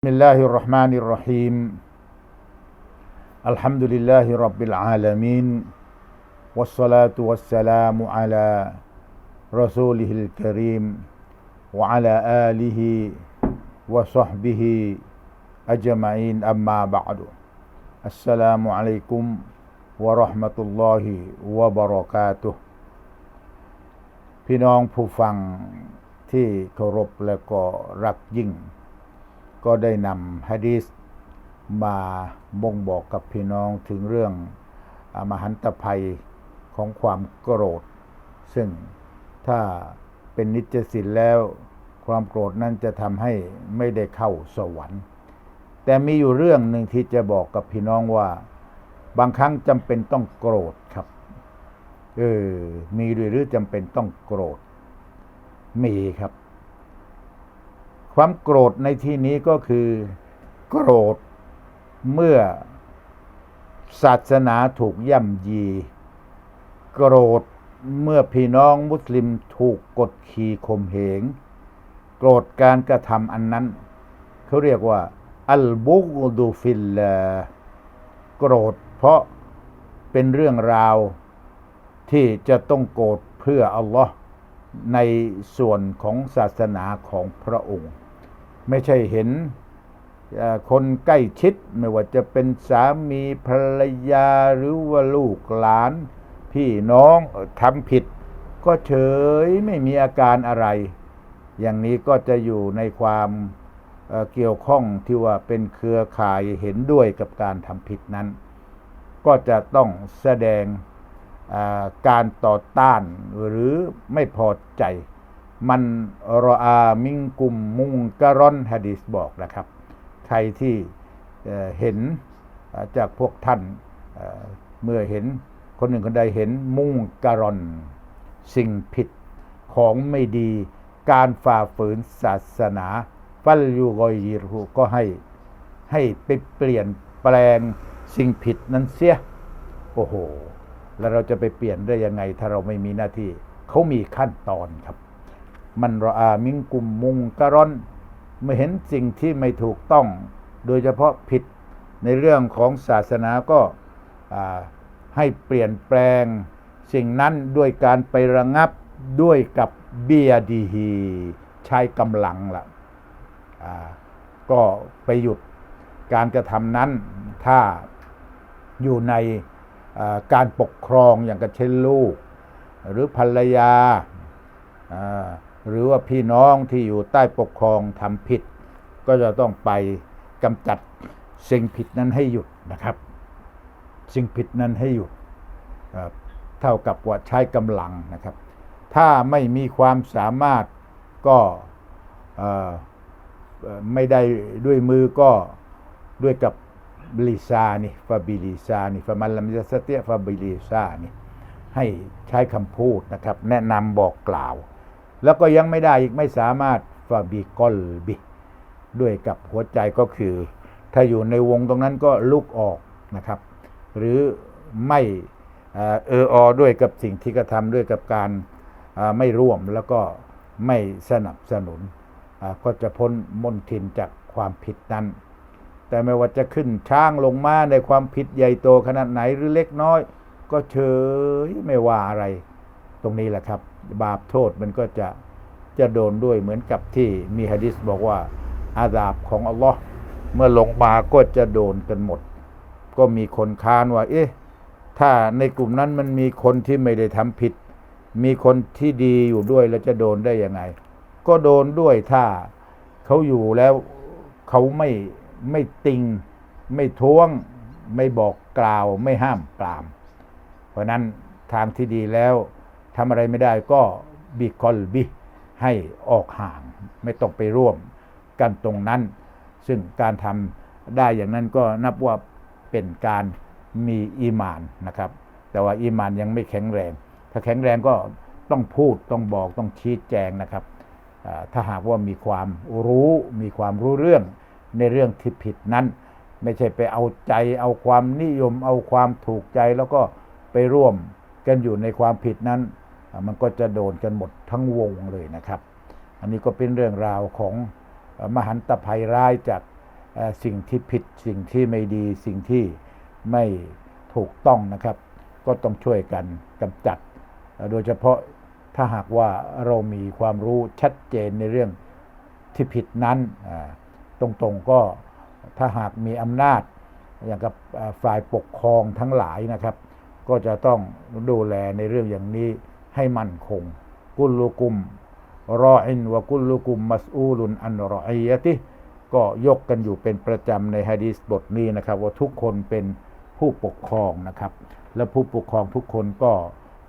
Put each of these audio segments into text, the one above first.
بسم الله الرحمن الرحيم الحمد لله رب العالمين والصلاة والسلام على رسوله الكريم وعلى آله وصحبه أجمعين أما بعد السلام عليكم ورحمة الله وبركاته พี่น้องผู้ฟังที่เคารพและก็รักยิ่ง ก็ได้นำฮะดีษมาบ่งบอกกับพี่น้องถึงเรื่องอามหันตภัยของความโกรธ ซึ่งถ้าเป็นนิจสินแล้ว ความโกรธนั้นจะทำให้ไม่ได้เข้าสวรรค์ แต่มีอยู่เรื่องหนึ่งที่จะบอกกับพี่น้องว่า บางครั้งจำเป็นต้องโกรธครับเออมีหรือจำเป็นต้องโกรธ มีครับ ความโกรธในที่นี้ก็คือ โกรธเมื่อศาสนาถูกย่ำยี โกรธเมื่อพี่น้องมุสลิมถูกกดขี่ข่มเหง โกรธการกระทำอันนั้น เขาเรียกว่า อัลบุกดูฟิลโกรธเพราะเป็นเรื่องราวที่จะต้องโกรธเพื่ออัลลอฮ์ในส่วนของศาสนาของพระองค์ ไม่ใช่เห็นคนใกล้ชิดไม่ว่าจะเป็นสามีภรรยาหรือว่าลูกหลาน พี่น้องทำผิด ก็เฉยไม่มีอาการอะไร อย่างนี้ก็จะอยู่ในความเกี่ยวข้องที่ว่าเป็นเครือข่ายเห็นด้วยกับการทำผิดนั้น ก็จะต้องแสดงการต่อต้านหรือไม่พอใจ มันรออามิงกุมมุงกะรอนฮะดิษบอกนะครับ ใครที่เห็นจากพวกท่านเมื่อเห็นคนหนึ่งคนใดเห็นมุงกะรอน สิ่งผิดของไม่ดีการฝ่าฝืนศาสนาฟัลยูกอยยีรูก็ให้ให้ไปเปลี่ยนแปลงสิ่งผิดนั้นเสีย โอ้โห แล้วเราจะไปเปลี่ยนได้ยังไงถ้าเราไม่มีหน้าที่ เขามีขั้นตอนครับ มันรออามิงกุมมุงกะรอนเมื่อเห็นสิ่งที่ไม่ถูกต้อง โดยเฉพาะผิดในเรื่องของศาสนาก็ให้เปลี่ยนแปลง สิ่งนั้นด้วยการไประงับด้วยกับเบียดีฮีใช้กำลังละ่ะก็ไปหยุดการกระทำนั้นถ้าอยู่ในการปกครองอย่างกับเช่นลูก หรือภรรยา หรือว่าพี่น้องที่อยู่ใต้ปกครองทำผิด ก็จะต้องไปกำจัดสิ่งผิดนั้นให้หยุดนะครับ สิ่งผิดนั้นให้หยุดเท่ากับว่าใช้กำลังนะครับ ถ้าไม่มีความสามารถก็ไม่ได้ด้วยมือก็ด้วยกับลิซานี่ฟาบิลิซานี่ฟามันลัมยสเตียฟาบิลิซานี่ให้ใช้คำพูดนะครับ แนะนำบอกกล่าว แล้วก็ยังไม่ได้อีกไม่สามารถฟาบิกอลบิด้วยกับหัวใจก็คือ ถ้าอยู่ในวงตรงนั้นก็ลุกออกนะครับ หรือไม่เอออด้วยกับสิ่งที่กระทำด้วยกับการไม่ร่วมแล้วก็ไม่สนับสนุน ก็จะพ้นมนทินจากความผิดนั้น แต่ไม่ว่าจะขึ้นช้างลงมาในความผิดใหญ่โตขนาดไหนหรือเล็กน้อย ก็เฉยไม่ว่าอะไรตรงนี้แหละครับ บาปโทษมันก็จะจะโดนด้วยเหมือนกับที่มีฮะดิษบอกว่า อาดาบของอัลลอฮ์เมื่อลงมาก็จะโดนกันหมด ก็มีคนค้านว่า เอ๊ะ ถ้าในกลุ่มนั้นมันมีคนที่ไม่ได้ทำผิด มีคนที่ดีอยู่ด้วยแล้วจะโดนได้ยังไง ก็โดนด้วยถ้าเขาอยู่แล้วเขาไม่ไม่ติง ไม่ท้วง ไม่บอกกล่าว ไม่ห้ามปราม เพราะนั้นทางที่ดีแล้ว ทำอะไรไม่ได้ก็บิคอลบิให้ออกห่าง ไม่ต้องไปร่วมกันตรงนั้น ซึ่งการทำได้อย่างนั้นก็นับว่าเป็นการมีอีมานนะครับ แต่ว่าอีมานยังไม่แข็งแรง ถ้าแข็งแรงก็ต้องพูดต้องบอกต้องชี้แจงนะครับ ถ้าหากว่ามีความรู้มีความรู้เรื่องในเรื่องที่ผิดนั้น ไม่ใช่ไปเอาใจ เอาความนิยม เอาความถูกใจแล้วก็ไปร่วมกันอยู่ในความผิดนั้น มันก็จะโดนกันหมดทั้งวงเลยนะครับ อันนี้ก็เป็นเรื่องราวของมหันตภัยร้ายจากสิ่งที่ผิดสิ่งที่ไม่ดีสิ่งที่ไม่ถูกต้องนะครับ ก็ต้องช่วยกันกำจัด โดยเฉพาะถ้าหากว่าเรามีความรู้ชัดเจนในเรื่องที่ผิดนั้นตรงๆก็ถ้าหากมีอำนาจอย่างกับฝ่ายปกครองทั้งหลายนะครับ ก็จะต้องดูแลในเรื่องอย่างนี้ ให้มั่นคง กุลุกุมรออินวะกุลุกุมมัสอูลุนอันรออียะติก็ยกกันอยู่เป็นประจำในฮะดีษบทนี้นะครับ ว่าทุกคนเป็นผู้ปกครองนะครับ และผู้ปกครองทุกคนก็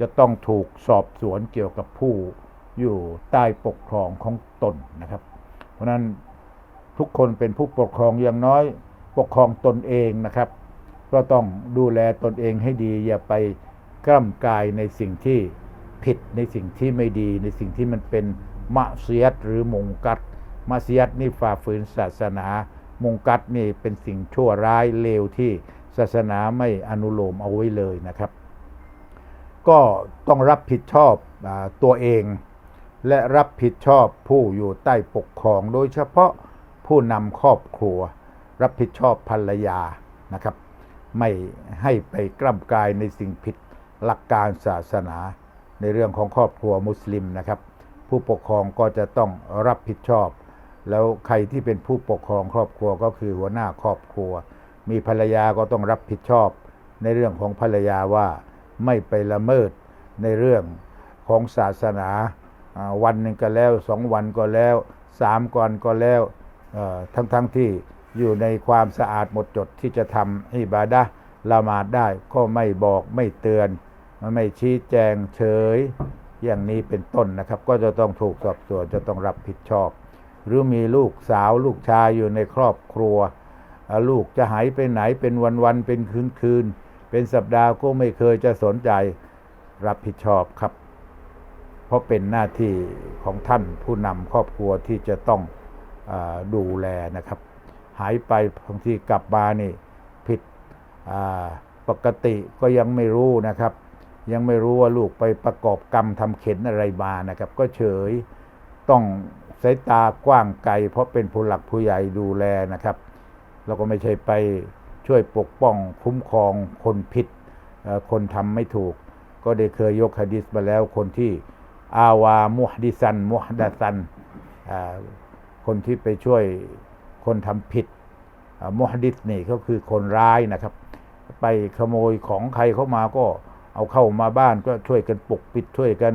จะต้องถูกสอบสวนเกี่ยวกับผู้อยู่ใต้ปกครองของตนนะครับ เพราะนั้นทุกคนเป็นผู้ปกครองอย่างน้อยปกครองตนเองนะครับ ก็ต้องดูแลตนเองให้ดีอย่าไปกล้ำกายในสิ่งที่ ผิดในสิ่งที่ไม่ดีในสิ่งที่มันเป็นมะเสียดหรือมงกัดมะเสียดนี่ฝ่าฝืนศาสนามงกัดนี่เป็นสิ่งชั่วร้ายเลวที่ศาสนาไม่อนุโลมเอาไว้เลยนะครับ ก็ต้องรับผิดชอบอตัวเอง และรับผิดชอบผู้อยู่ใต้ปกครอง โดยเฉพาะผู้นำครอบครัว รับผิดชอบภรรยานะครับ ไม่ให้ไปกล้ำกายในสิ่งผิดหลักการศาสนา ในเรื่องของครอบครัวมุสลิมนะครับ ผู้ปกครองก็จะต้องรับผิดชอบ แล้วใครที่เป็นผู้ปกครองครอบครัวก็คือหัวหน้าครอบครัว มีภรรยาก็ต้องรับผิดชอบ ในเรื่องของภรรยาว่าไม่ไปละเมิดในเรื่องของศาสนาวันหนึ่งก็แล้วสองวันก็แล้วสามวันก็แล้วทั้งๆทที่อยู่ในความสะอาดหมดจดที่จะทำอิบาดะละหมาดได้ก็ไม่บอกไม่เตือน มันไม่ชี้แจงเฉยอย่างนี้เป็นต้นนะครับ ก็จะต้องถูกสอบสวนจะต้องรับผิดชอบ หรือมีลูกสาวลูกชายอยู่ในครอบครัว ลูกจะหายไปไหนเป็นวันๆเป็นคืนๆเป็นสัปดาห์ก็ไม่เคยจะสนใจรับผิดชอบครับ เพราะเป็นหน้าที่ของท่านผู้นำครอบครัวที่จะต้องอดูแลนะครับ หายไปบางทีกลับมานี่ผิดปกติก็ยังไม่รู้นะครับ ยังไม่รู้ว่าลูกไปประกอบกรรมทำเข็นอะไรมานะครับ ก็เฉยต้องสายตากว้างไกล เพราะเป็นผู้หลักผู้ใหญ่ดูแลนะครับ เราก็ไม่ใช่ไปช่วยปกป้องคุ้มครองคนผิดคนทำไม่ถูก ก็ได้เคยยกฮะดิษมาแล้วคนที่อาวามุฮดิซันมุฮดาซันคนที่ไปช่วยคนทำผิดมุฮดิษนี่ก็คือคนร้ายนะครับ ไปขโมยของใครเข้ามาก็ เอาเข้ามาบ้านก็ช่วยกันปกปิดช่วยกัน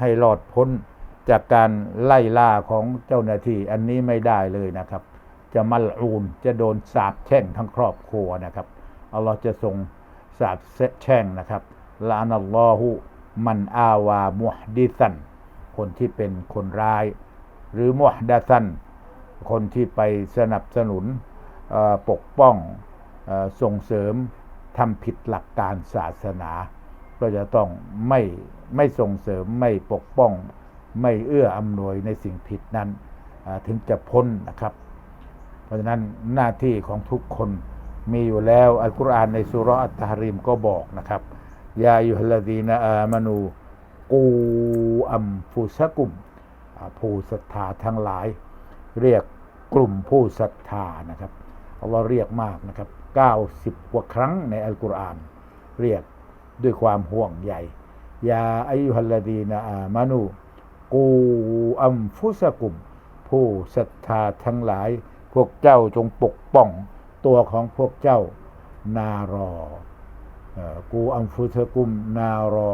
ให้รอดพ้นจากการไล่ล่าของเจ้าหน้าที่อันนี้ไม่ได้เลยนะครับ จะมัลอูนจะโดนสาปแช่งทั้งครอบครัวนะครับอัลลอฮ์จะทรงสาปแช่งนะครับลานัลลอฮุมันอาวามุฮดิซันคนที่เป็นคนร้าย หรือมุฮดาซันคนที่ไปสนับสนุนปกป้องส่งเสริมทำผิดหลักการศาสนา ก็จะต้องไม่ไม่ส่งเสริมไม่ปกป้อง ไม่เอื้ออำนวยในสิ่งผิดนั้นถึงจะพ้นนะครับ เพราะฉะนั้นหน้าที่ของทุกคนมีอยู่แล้วอัลกุรอานในสุราะห์อัตตาฮาริมก็บอกนะครับยายุฮลดีนะอามานูกูอัมฟุสกุมอ่าผู้ศรัทธาทั้งหลาย เรียกกลุ่มผู้ศรัทธานะครับอัลลอฮ์เรียกมากนะครับ 90 กว่าครั้งในอัลกุรอาน เรียก ด้วยความห่วงใยยาอายุฮัลลดีนะอามานูกูอัมฟุสกุม ผู้ศรัทธาทั้งหลาย พวกเจ้าจงปกป้องตัวของพวกเจ้านารอ กูอัมฟุสกุมนารอ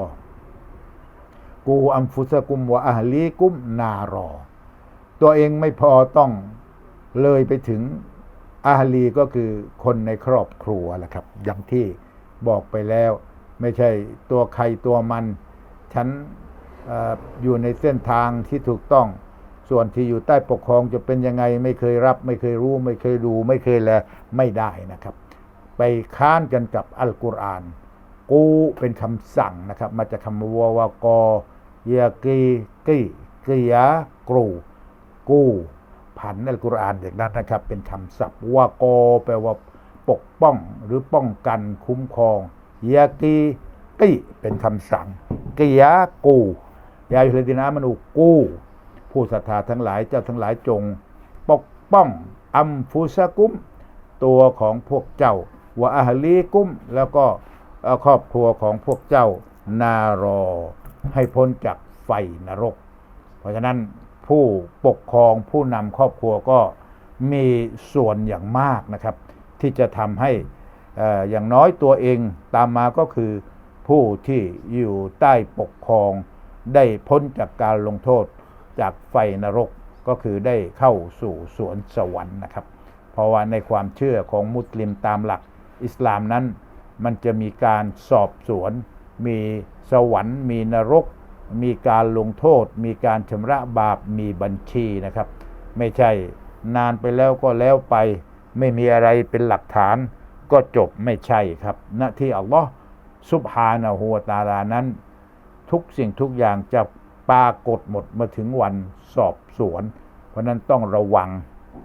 กูอัมฟุสกุมวะอาฮลีกุมนารอ ตัวเองไม่พอต้องเลยไปถึงอาฮลีก็คือคนในครอบครัวแหละครับ อย่างที่บอกไปแล้ว ไม่ใช่ตัวใครตัวมัน ฉันออยู่ในเส้นทางที่ถูกต้อง ส่วนที่อยู่ใต้ปกครองจะเป็นยังไง ไม่เคยรับ ไม่เคยรู้ ไม่เคยดู ไม่เคยแลไม่ได้นะครับ ไปค้านกันกับอัลกุรอานกูเป็นคำสั่งนะครับมาจากคำว่าวากอเยกีกีกียกรูกูผันอัลกุรอานอย่างนั้นนะครับ เป็นคำศัพท์วากอแปลว่าปกป้องหรือป้องกันคุ้มครอง ยากีกีเป็นคำสั่งกียากูยายุลดินามานูกูผู้ศรัทธาทั้งหลายเจ้าทั้งหลายจง ปกป้องอัมฟุสกุม ตัวของพวกเจ้าวะอาฮลีกุม แล้วก็ครอบครัวของพวกเจ้านารอ ให้พ้นจากไฟนรก เพราะฉะนั้นผู้ปกครองผู้นำครอบครัวก็มีส่วนอย่างมากนะครับ ที่จะทำให้ อย่างน้อยตัวเองตามมาก็คือผู้ที่อยู่ใต้ปกครองได้พ้นจากการลงโทษจากไฟนรกก็คือได้เข้าสู่สวนสวรรค์นะครับ เพราะว่าในความเชื่อของมุสลิมตามหลักอิสลามนั้น มันจะมีการสอบสวน มีสวรรค์ มีนรก มีการลงโทษ มีการชำระบาปมีบัญชีนะครับ ไม่ใช่นานไปแล้วก็แล้วไป ไม่มีอะไรเป็นหลักฐาน ก็จบไม่ใช่ครับหน้าที่อัลลอฮ์ซุบฮานะฮูวตาลานั้น ทุกสิ่งทุกอย่างจะปรากฏหมดมื่อถึงวันสอบสวน เพราะนั้นต้องระวัง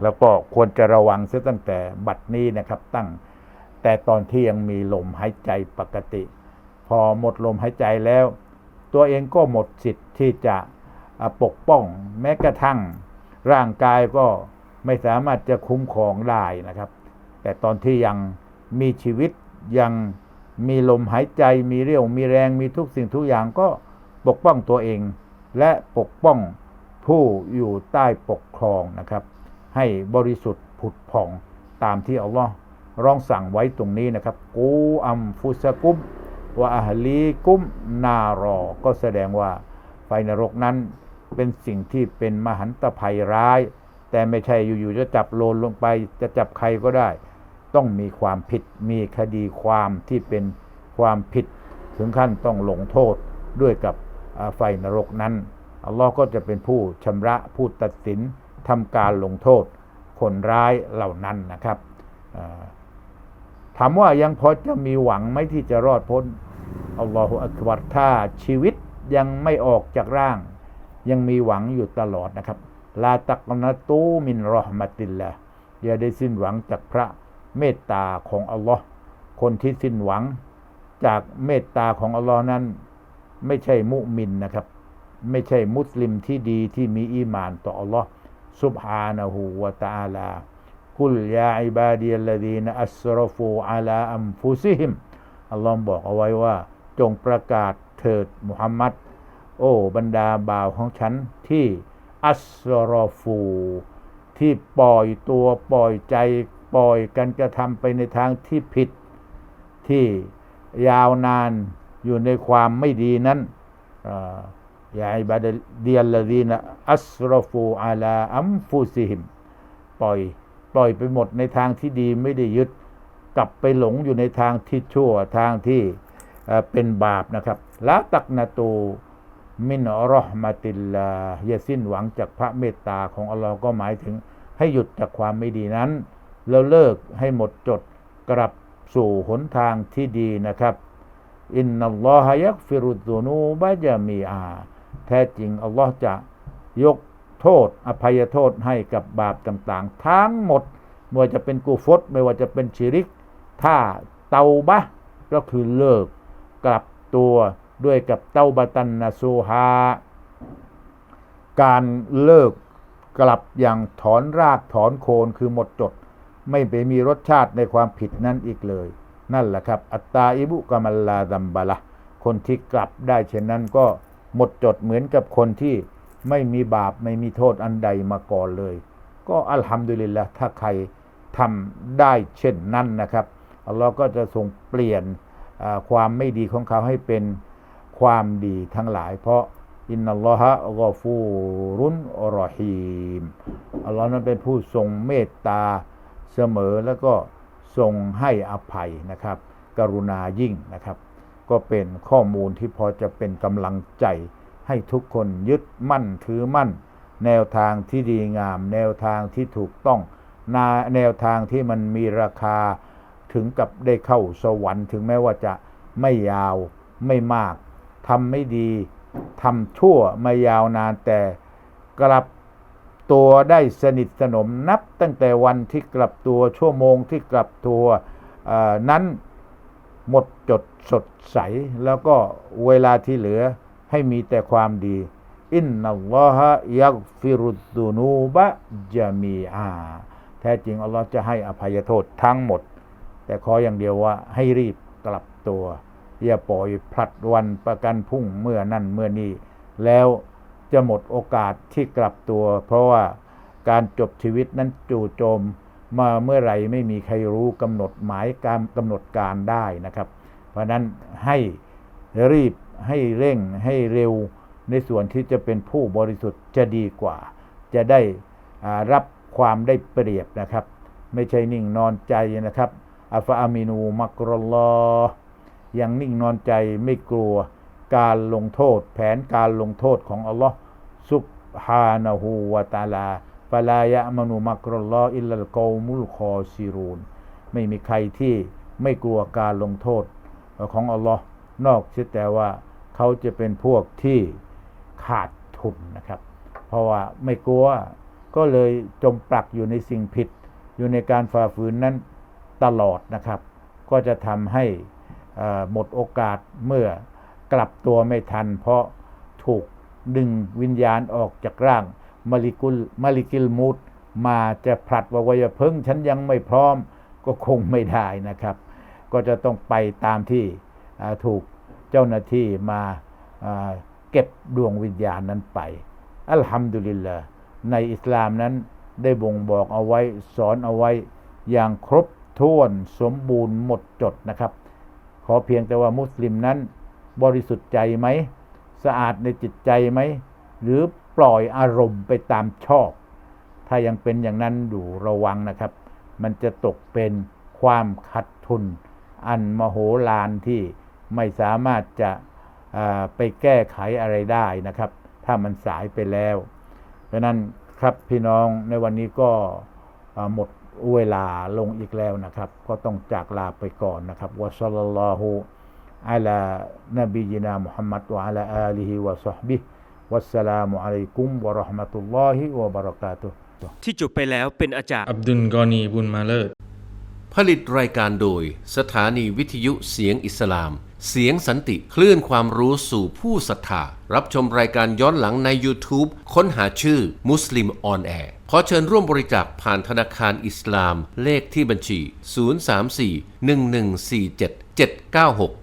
แล้วก็ควรจะระวังเสียตั้งแต่บัดนี้นะครับ ตั้งแต่ตอนที่ยังมีลมหายใจปกติ พอหมดลมหายใจแล้ว ตัวเองก็หมดสิทธิ์ที่จะปกป้อง แม้กระทั่งร่างกายก็ไม่สามารถจะคุ้มครองได้นะครับ แต่ตอนที่ยัง มีชีวิตยังมีลมหายใจมีเรี่ยวมีแรงมีทุกสิ่งทุกอย่างก็ปกป้องตัวเอง และปกป้องผู้อยู่ใต้ปกครองนะครับ ให้บริสุทธิ์ผุดผ่องตามที่อัลลอฮ์ร้องสั่งไว้ตรงนี้นะครับ กูอัมฟุสกุมวะอาฮลีกุมนารอ ก็แสดงว่าไฟนรกนั้นเป็นสิ่งที่เป็นมหันตภัยร้าย แต่ไม่ใช่อยู่ๆจะจับโลนลงไปจะจับใครก็ได้ ต้องมีความผิดมีคดีความที่เป็นความผิด ถึงขั้นต้องลงโทษด้วยกับไฟนรกนั้น อัลลอฮ์ก็จะเป็นผู้ชำระผู้ตัดสินทำการลงโทษ คนร้ายเหล่านั้นนะครับถามว่ายังพอจะมีหวังไหมที่จะรอดพ้นอัลลอฮฺอักบัรถ้าชีวิตยังไม่ออกจากร่าง ยังมีหวังอยู่ตลอดนะครับ ลาตักนะตูมินรอห์มะติลละอย่าได้สิ้นหวังจากพระ เมตตาของอัลลอฮ์คนที่สิ้นหวัง จากเมตตาของอัลลอฮ์นั้น ไม่ใช่มุมินนะครับ ไม่ใช่มุสลิมที่ดีที่มีอีมานต่ออัลลอฮ์ سبحانه และ تعالى ากุลยาอิบาดีลดีนอัสรฟูอัลาอัมฟุซิฮิมอัลลอฮ์บอกเอาไว้ว่า จงประกาศเถิดมุฮัมมัดโอ้บรรดาบ่าวของฉันที่อัสรฟู ที่ปล่อยตัวปล่อยใจ ปล่อยกันกระทำไปในทางที่ผิดที่ยาวนานอยู่ในความไม่ดีนั้นอ่ายาอิบาดเดียลลดีนะอัสรฟูอาลาอัมฟูซิฮิม ปล่อยปล่อยไปหมดในทางที่ดีไม่ได้ยึด กลับไปหลงอยู่ในทางที่ชั่วทางที่เป็นบาปนะครับละตักนาตูมินรอห์มาติลลาอย่าสิ้นหวังจากพระเมตตาของอัลลอฮ์ก็หมายถึงให้หยุดจากความไม่ดีนั้น แล้วเลิกให้หมดจดกลับสู่หนทางที่ดีนะครับอินนัลลอฮะยักฟิรุดซุนูบะจามีอา แท้จริง อัลลอฮ์จะยกโทษ อภัยโทษให้กับบาปต่างๆ ทั้งหมด ไม่ว่าจะเป็นกูฟตไม่ว่าจะเป็นชิริก ถ้าเตาบะก็คือเลิก กลับตัวด้วยกับเตาบะตันนาซูฮาการเลิกกลับอย่างถอนรากถอนโคนคือหมดจด ไม่ไปมีรสชาติในความผิดนั้นอีกเลย นั่นแหละครับ อัตตาอิบุกามัลลาดัมบาละคนที่กลับได้เช่นนั้นก็หมดจดเหมือนกับคนที่ไม่มีบาปไม่มีโทษอันใดมาก่อนเลย ก็อัลฮัมดุลิลละถ้าใครทำได้เช่นนั้นนะครับอัลลอฮ์ก็จะทรงเปลี่ยนความไม่ดีของเขาให้เป็นความดีทั้งหลาย เพราะอินนัลลอฮะกอฟูรุนอรอฮีมอัลลอฮ์นั้นเป็นผู้ทรงเมตตา เสมอแล้วก็ทรงให้อภัยนะครับ กรุณายิ่งนะครับ ก็เป็นข้อมูลที่พอจะเป็นกำลังใจ ให้ทุกคนยึดมั่นถือมั่น แนวทางที่ดีงาม แนวทางที่ถูกต้องนาแนวทางที่มันมีราคาถึงกับได้เข้าสวรรค์ ถึงแม้ว่าจะไม่ยาวไม่มากทำไม่ดีทำชั่วไม่ยาวนานแต่กลับ ตัวได้สนิทสนมนับตั้งแต่วันที่กลับตัวชั่วโมงที่กลับตัวนั้นหมดจดสดใส แล้วก็เวลาที่เหลือให้มีแต่ความดี อินนัลลอฮะยักฟิรุดูนูบะจามีอาแท้จริง อัลลอฮ์จะให้อภัยโทษทั้งหมด แต่ขออย่างเดียวว่าให้รีบกลับตัว อย่าปล่อยพลัดวันประกันพุ่งเมื่อนั่นเมื่อนี้แล้ว จะหมดโอกาสที่กลับตัว เพราะว่าการจบชีวิตนั้นจู่โจมมาเมื่อไหร่ไม่มีใครรู้กำหนดหมายการกำหนดการได้นะครับ เพราะนั้นให้รีบให้เร่งให้เร็วในส่วนที่จะเป็นผู้บริสุทธิ์จะดีกว่า จะได้รับความได้เปรียบนะครับ ไม่ใช่นิ่งนอนใจนะครับอัฟอามินูมักรลอยังนิ่งนอนใจไม่กลัวการลงโทษ แผนการลงโทษของอัลลอฮ์ ซุบฮานะฮูวะตาลาฟะลายะมนุมักรอลลออิลลัลกอมุลคอซิรูนไม่มีใครที่ไม่กลัวการลงโทษของอัลลอฮ์นอกเสียแต่ว่าเขาจะเป็นพวกที่ขาดทุนนะครับ เพราะว่าไม่กลัวก็เลยจมปลักอยู่ในสิ่งผิด อยู่ในการฝ่าฝืนนั้นตลอดนะครับ ก็จะทำให้หมดโอกาสเมื่อกลับตัวไม่ทัน เพราะถูก ดึงวิญญาณออกจากร่างมาลิกุลมาลิกิลมูดมาจะผลัดว่าวัยเพิ่งฉันยังไม่พร้อมก็คงไม่ได้นะครับ ก็จะต้องไปตามที่ถูกเจ้าหน้าที่มาอ่าเก็บดวงวิญญาณนั้นไป อัลฮัมดุลิลละในอิสลามนั้นได้บ่งบอกเอาไว้สอนเอาไว้อย่างครบถ้วนสมบูรณ์หมดจดนะครับ ขอเพียงแต่ว่ามุสลิมนั้นบริสุทธิ์ใจไหม สะอาดในจิตใจไหม หรือปล่อยอารมณ์ไปตามชอบ ถ้ายังเป็นอย่างนั้นดูระวังนะครับ มันจะตกเป็นความขัดทุน อันมโหฬารที่ไม่สามารถจะไปแก้ไขอะไรได้นะครับ ถ้ามันสายไปแล้ว เพราะนั้นครับพี่น้องในวันนี้ก็หมดเวลาลงอีกแล้วนะครับ ก็ต้องจากลาไปก่อนนะครับวะซัลลัลลอฮุ อะลานบียินามุฮัมมัดวะอะลาอาลีฮิวะซอฮบิฮิวัสสลามุอะลัยกุมวะเราะห์มะตุลลอฮิวะบะเราะกาตุฮ์ที่จบไปแล้วเป็นอาจารย์อับดุลกอนีบุญมาเลิศผลิตรายการโดย สถานีวิทยุเสียงอิสลาม เสียงสันติคลื่นความรู้สู่ผู้ศรัทธารับชมรายการย้อนหลังใน YouTube ค้นหาชื่อมุสลิมออนแอร์ขอเชิญร่วมบริจาคผ่านธนาคารอิสลาม เลขที่บัญชี 034-1147-796